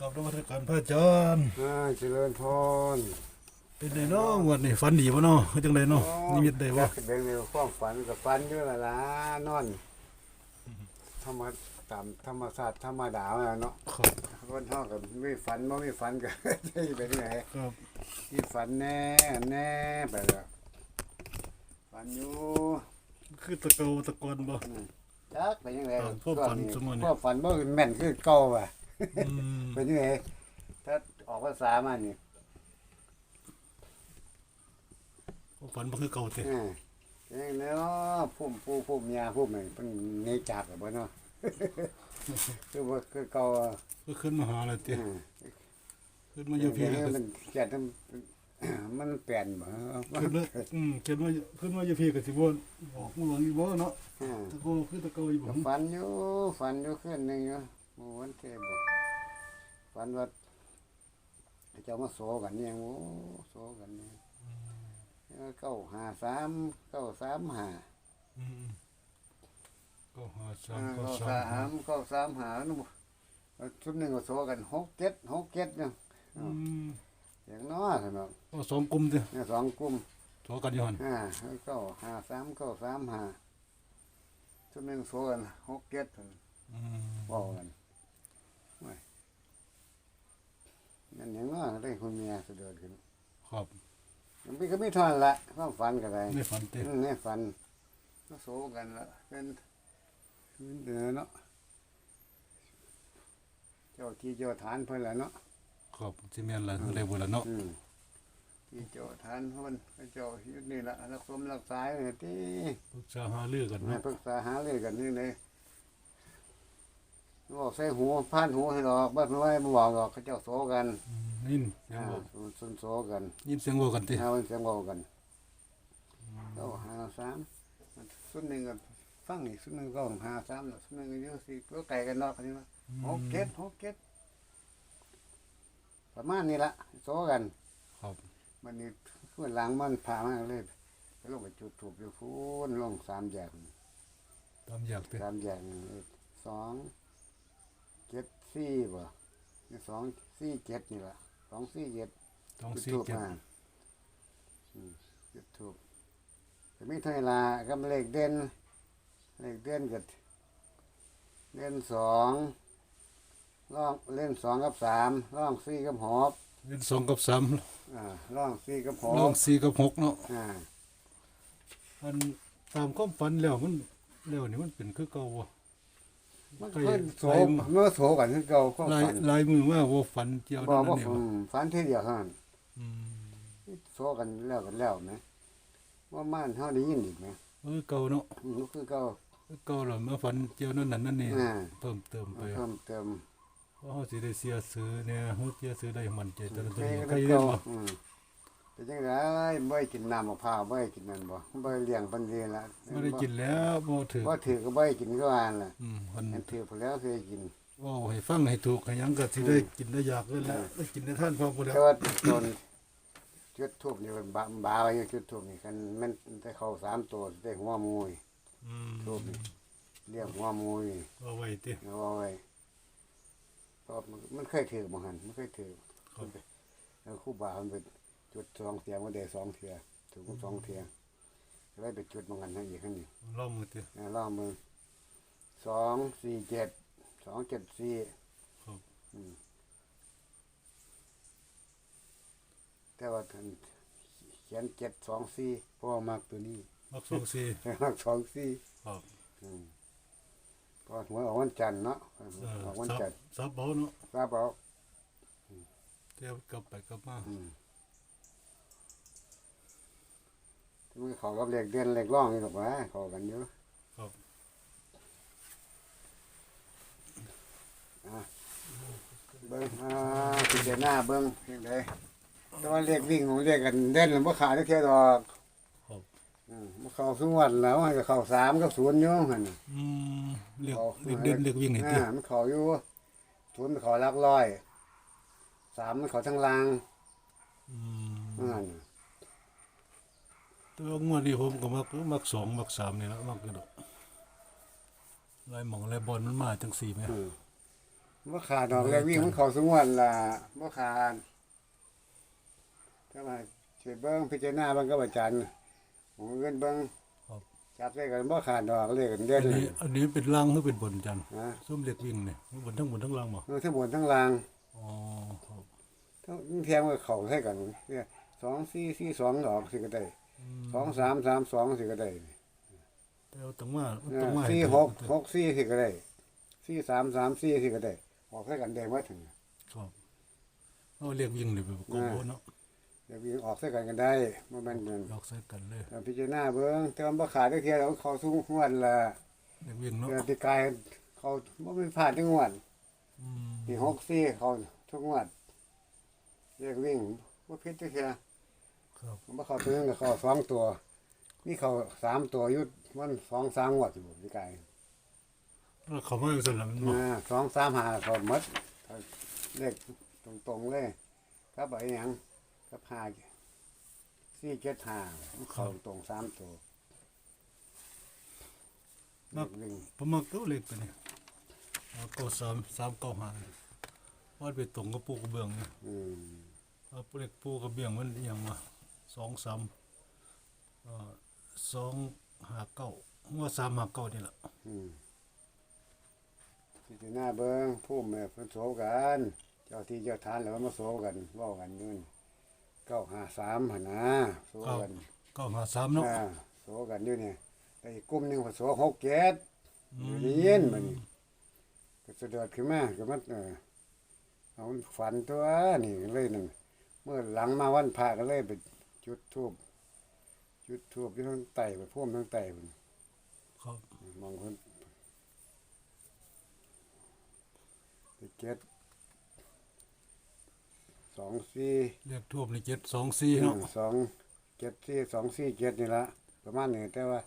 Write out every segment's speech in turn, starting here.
ตอบนวัตการพระอาจารย์อ่าเจริญพรเป็นไงเนาะงวันนี้ฝันดีบ่เนาะคือจังไดเนาะนิมิตได้บ่เบ่งเร็วความฝันกับฝันอยู่ละล่ะนอนธรรมตามธรรมศาสตร์ธรรมดาว่าเนาะครับคนเฮาก็ไม่ฝันบ่มีฝันก็จะไปที่ไหนครับมีฝันแน่แน่ไปแล้วฝันอยู่คือตะเกาตะกอนบ่จักไปยังไงตามความฝันสมมุติพวกฝันบ่แม่นคือเก่าว่ะ อืมเป็นยังไงถ้าออกภาษามานี่ฝันบ่คือเก่าติอ่าอย่างเนาะพุ่มปูพุ่มยาพุ่มนี่เพิ่นหนีจากแล้วบ่เนาะ คือว่าคือเก่าอะก็ขึ้นมาหาแล้วติอ่าขึ้นมาอยู่พี่เดี๋แล้วยวก็มันเกิดมัน มันเปลี่ยนบ่ขึ้นมาอืมขึ้นมาขึ้นมาอยู่พี่ก็สิบ่ออกมาหวังอีกบ่เนาะอ่า ตะเกาคือตะเกาอีกบ่ ก็ฝันอยู่ฝันอยู่คืนหนึงอยู่เมื่อวันเทบ่ ฝันว่าเจ้ามาโซกันเนี่ยโอ้โซกันเนี่ยเก้าห้าสามเก้าสามห้าอืมก็หาสาอ่ามก็เก้าสาสามมเก้าสามห้านู่นชุดหนึ่งก็โซกันหกเจ็ดหกเจ็ดเนี่ยอืมอย่างน้อยเนาะก็สองกลุ่มติเนี่ยสองกลุ่มโทรกันอยู่หั่นห้าเก้าห้าสามเก้าสามห้าชุดหนึ่งโซกันหกเจ็ดพุ่นอืมเว้ากันไว้ นั่นอย่างน้อยได้คุณเมียสะดวกขึ้นครับมันมีก็ไม่ทอนละความฝันก็ได้ไม่ฝันติอืมในฝันก็โซกันละเป็นเดือเนาะเจ้าที่เจ้าฐานเพิ่นละเนาะครับสิแม่นล่ะได้บ่ล่ะเนาะอืมที่เจ้าทานเพิ่นพระเจ้าอยู่นี่ละรักสมรักษาเนี่ยที่ปรึกษาหารือกันมาเนาะปรึกษาหารือกันนี่เลย บอกใส่หูพานหูให้ดอกบ้านไว้บ่บอกดอกเขาเจ้าโซกันอืมยินเสียงอ่าเว้าซุนโซกันยินเสียงเว้ากันติเอาเสียงเว้ากันเก้าห้าสามสุดหนึ่งก็ฟังอีกสุดหนึ่งก็ห้าสามสุดหนึ่งก็เยอะสิก็ไก่กันเนอกอันนี้ว่าหกเจ็ดหกเจ็ดประมาณนี้ละโซกันครับมันนี่ขึ้นหลังมันผ่ามากเลยไปลงไปจุดถูกอยู่ฟูนลงสามแยก ตามอยากติสามแยกนี่สองเจ็ด สี่บ่นี่สองสี่เจ็ดนี่ละสองสี่เจ็ดต้องจุดสี่ถูกเจ็ดมาอืมจุดถูกจะมีเท่าไหร่ละก็เลขเด่นเลขเด่นกับเด่นสองล่องเล่นสองกับสามล่องสี่กับหกเป็นสองกับสามอ่าล่องสี่กับหลอกงสี่กับหกเนาะอ่าอันตามความฝันแล้วมันแล้วนี่มันเป็นคือเก่าบ่ มันก็เพิ่นยังโสเมื่อโสกันคือเก่าก็ลายฝันลายมือว่าบ่ฝันเกี่ยวบอนั่กนว่านี่อืบ่มฝันทีเดียวเท่านั้น อืมโสกันแล้วกันแล้วไหมว่าม่านเฮาได้ยินอีกไหมเออเก่าเนาะอืมคือเก่าคือเก่าแล้วมาฝันเกี่ยวนั่นนั่นนั่นนี่อ่า เพิ่มเติมไปเพิ่มเติมเพราะเฮาสิได้เสียซื้อเนี่ยเฮาเสียซื้อได้มั่นใจแต่ละตัวใครนี้ก็ใครได้เรียเก่านบ่อืม เป็นจังไดบ่ให้กินน้ำมะพร้าวบ่ให้กินนั่นบ่บ่ให้เลี้ยงเพิ่นเรียนละบ่ได้กินแล้วบ่ถือบ่ถือก็บ่ให้กินก็อ่านล่ะอืมเพิ่นอันถือพอแล้วเคยกิน เว้าให้ฟังให้ถูกให้หยังก็สิได้กินได้อยากเลยแหละได้กินได้ท่านพร้อมกันแล้วแต่ว่าตนจุดทูบนี่มันบาบาไว้อยู่จุดทูบนี่คันมันได้เข้าสามตัวได้หัวหมูนี่อืมทูบนี่เรียกหัวหมูนี่เอาไว้ติเอาไว้เพราะมันมันเคยถือบ่หันมันเคยถือครับแล้วครู่บามันเป็น จุดสองเทียมันได้สองเทียถูกสองเทียก็เลยไปจุดบ่หันให้อีกครั้งนี้ลองมือตินะล่องมือสองสี่เจ็ดสองเจ็ดสี่ครับอืมแต่ว่าท่านเขียนเจ็ดสองสี่เพราะว่อมักตัวนี้มักสองสี่มักสองสี่ครับอืมเพราะหัวออกวันจันทร์เนาะเออออกวันซับจันทร์ซับเบาเนาะทราบเอาเที่ยวกลับไปกลับมา อื มมันเขากับเหล็กเด่นเหล็กร่องนี่หรอกวะเขากันอยู่ครับ อะเบิ้งอ่าพิจารณาเบิ้งเพียงใดแต่ว่าเหล็กวิ่งของเหล็กกันเด่นหรือว่าขาดได้แค่ดอกครับ อืมมันเข้าสงวัดแล้วมันก็เข้าสามกับศูนย์อยู่หันน่ะ อืมเรียกเข้าเรียกเด่นเรียกวิ่งนี่ติอ่ามันเข้าอยู่ศูนย์มันเข้าหลักร้อย สามมันเข้าทั้งลางอืม นั่นน่ะ แต่ว่างวดนี้ผมก็มักมักสองมักสามนี่ละมักกระดอกลายหมองลายบอลมันมาจังสี่ไหมอืมบ่ขาดดอกเลยวิ่งมันเข้าสงวนล่ะบ่ขาดแต่ว่าช่วยเบิ่งพิจารณาเบิ่งกับอาจารย์ผมเงินเบิ่งครับจับใส่กันบ่ขาดดอกเลยกันเด่อันนนี้อันนี้เป็นล่างหรือเป็นบนจันนะส้มเล็กวิ่งเนี่ยบนทั้งบนทั้งล่างบ่เออทั้งบนทั้งล่างอ๋อครับทั้งเทียงว่าเข้าใส่กันเนี่ย2 4 4 2ดอกสิก็ได้ อืม2 3 3 2สิก็ได้แต่ว่าต้องมามันเอต้องอมาให้สี่ถูหกกหกสี่สิก็ได้สี่สามสามสี่สิก็ได้ออกใส่กันได้หมดถึงครับเอาเรียกวิ่งเลยไปประกอบโบเนาะเดี๋ยววิ่งออกใส่กันก็ได้บ่แม่นเงินลอกใส่กันเลยแต่พิจารณาเบิ่งแต่ว่าบ่ขาดจักเที่ยแล้วเขาสู้งวดละเรียกวิ่งเนาะเดือนที่กายเขาบ่มีพลาดจังงวดอืมที่หกสี่เขาทุกงวดเรียกวิ่งบ่ผิดจักเที่ย ครับบ่เข้าตัวนึงก็เข้าสองตัวมีเข้าสามตัวอยู่มันสองสามงวดอยู่ที่กายแล้วเขาไม่สลับมันบ่อ่าสองสามห้าเขาหมดเลขตรงๆเลยครับไอ้หยังกับห้าสี่เจ็ดห้ามันเข้าตรงสามตัวเลขวิ่งผมมักตัวเล็กไปเนี่ยเอาเก้าสามสามเก้าห้าวาดไปตรงกับปูกระเบื้องเนี่ยอืม เอาเล็กปูกระเบื้องมันอหย่างวะ สองสามเอ่อสองห้าเก้าว่าสามห้าเก้านี่แหละอืมที่จะหน้าเบิ้งผู้แม่เพิ่นโสกัน เจ้าที่เจ้าทานแล้วมาโสกันเว้ากันนู่นเก้าห้าสามหั่นนะโสกันเก้าห้าสามเนาะอ่าโสกันอยู่เนี่ยแต่อีกกลุ่มหนึงเพิ่นโสหกเจ็ดอืมได้ยินมันก็สะเดือดขึ้นมาก็มันเออเอามันฝันตัวนี่เลยนั่นเมื่อหลังมาวันพระก็เลยไป จุดธูปจุดธูปอยู่ทางใต้ไปพุ่มทางใต้พุ่นครับมองคนไปเก็ดสองสี่เรียกทูบในเจ็ดสองสี่เนาะสองเก็ดสี่สองสี่เก็ดนี่ละประมาณนี้แต่ว่า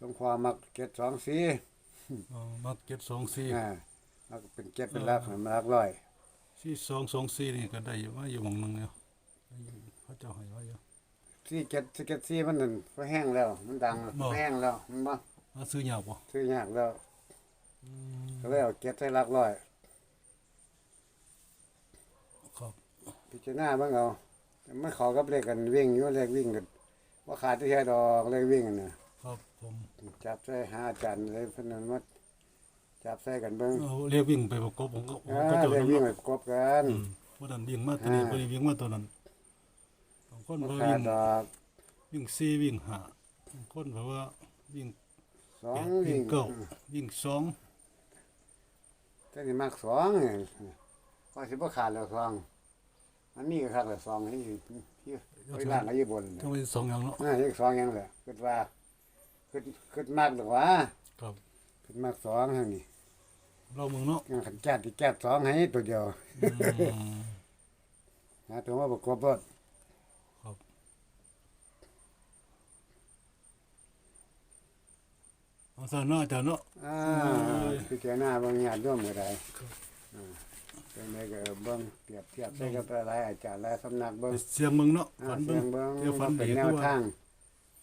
ต้องความมักเก็ดสองสี่เออมักเจ็ดสองสี่อ่ามักเป็นเก็ดเป็นลักมันลักร้อยสี่สองสองสี่นี่ก็ได้อยู่ว่าอยู่หมองหนึงเนี่ย เขาเจ้าให้ว่าอยู่สี่เก็ดสี่เก็ดสี่มันนั่นพอแห้งแล้ว มันดังบ่ แห้งแล้วมันบ่ว่าซื้อยากบ่ซื้อยากแล้วอืมก็เลยเอาเก็ดใส่ลักร้อย ครับพิจารณาเบ้างเอามันเขอกับเลขกันวิ่งอยู่เลขวิ่งกันว่าขาดที่แค่ดอกเลขวิ่งกันนะครับผมจับใส่หาอาจารย์เลยเพนนันมาจับใส่กันเบิ้งเอาเรียกวิ่งไปประกอบผมก็ผมอ่าก็เจ้าเลขนั้นวิ่งเนาะไปประกบกันอืมว่าดันวิ่งมาตัวนี้อ่าบ่ได้วิ่งมาตัวนั้น บางคนว่าบ่ขาวิ่ดงดอกวิ่งสี่วิ่งห้าบางคนแบบว่าวิ่งสองแปดวิ่วิ่งงเก้าวิ่งสองแต่นี่มากสองเนี่ยก็สิบ่ขาดแล้วสองมันมีก็ขาดแล้วสองให้อยู่ที่ไว้ล่างก็อยู่บนทั้งเป็นสองอย่างเนาะน่าอีกสองอยังแหละคิดว่าคิดคิดมากหรือว่าครับคิดมากสองเท่านี้เราเมืองเนาะขันแก๊สที่แก๊สสองให้ตัวเดียวอืมหาตัวมาประกบรถ ครับ เอาซะเนาะอาจารย์เนาะอ่าเอ้ยพิจารณาบางอย่างร่วมกันได้ครับอ่าเป็นไงก็เบิ่งเปรียบเทียบใส่กับหลายอาจารย์หลายสำนักเบิ่งเสียงเมืองเนาะอ่าฝันเสีเบิ่ยงงเบิ่งเดี๋ยวฝันเป็นดีแนคืวอว่าทาง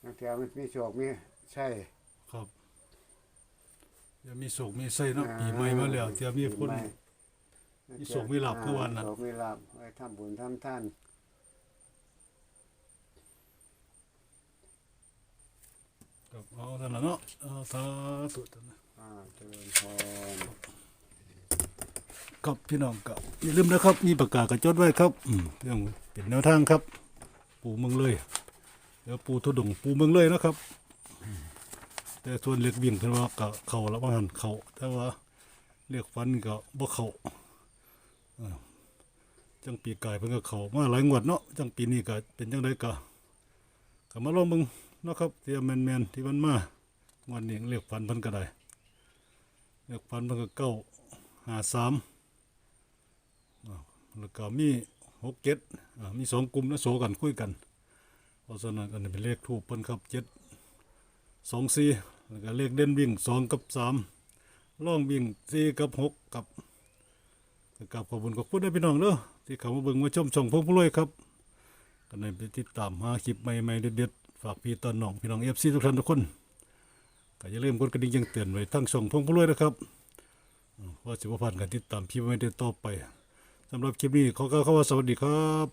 บางเทีมันมีโชคมีใช่ ครับเดี๋ยวมีโศกมีไส้เนาะปีใหม่มาแล้วเดี๋ยวมีคนปีใหมีโชคมีลาภคือวันน่ะโชคมีลาภไว้ทำบุญทำทาน ครับ เอาซะนะเนาะเอาสาธุจ้ะนะอ่าเจริญพรครับพี่น้องก็อย่าลืมนะครับ มีประกาศกระจดไว้ครับอืมเรื่องเป็นแนวทางครับ ปูเมืองเลยเดี๋ยวปูทุดงปูเมืองเลยนะครับ แต่ส่วนเล็กวิ่งเพิ่นว่าก็เข้าแล้วบางหันเข้าแต่ว่าเรียกฟันก็บ่เข้าอ่าจังปีกายเพิ่นก็เข้ามาหลายงวดเนาะจังปีนี้ก็เป็นจังไดก็ก็มาลองเบิ่ง นะครับที่แม่นที่มันมางวดนี้เรียกฟันพิ่นก็ได้เรียกฟันพิ่นก็เก้าหาสามแล้วก็มีหกเจ็ดอ่ามีสองกลุ่มแล้วโสกันคุยกันเพราะฉะนั้นอันนี้เป็นเลขทูปเพิ่นครับเจ็ดสองสี่แล้วก็เลขเด่นวิ่งสองกับสามล่องวิ่งสี่กับหกกับกับขอบคุณขอบคุณได้พี่น้องเด้อที่เขามาเบิ่งมาชมช่องพงผู้รวยครับกันในไปติดตามหาคลิปใหม่ๆเด็ดๆ ฝากพี่ตอนน้อง พี่น้องเอฟซีทุกท่านทุกคนก็อย่าลืมกดกระดิ่งยังเตือนไว้ทั้งส่งพงผู้รวยนะครับว่าสิบพันกันติดตามพี่ไม่ได้ต่อไปสำหรับคลิปนี้ขอกล่าวคำว่าสวัสดีครับ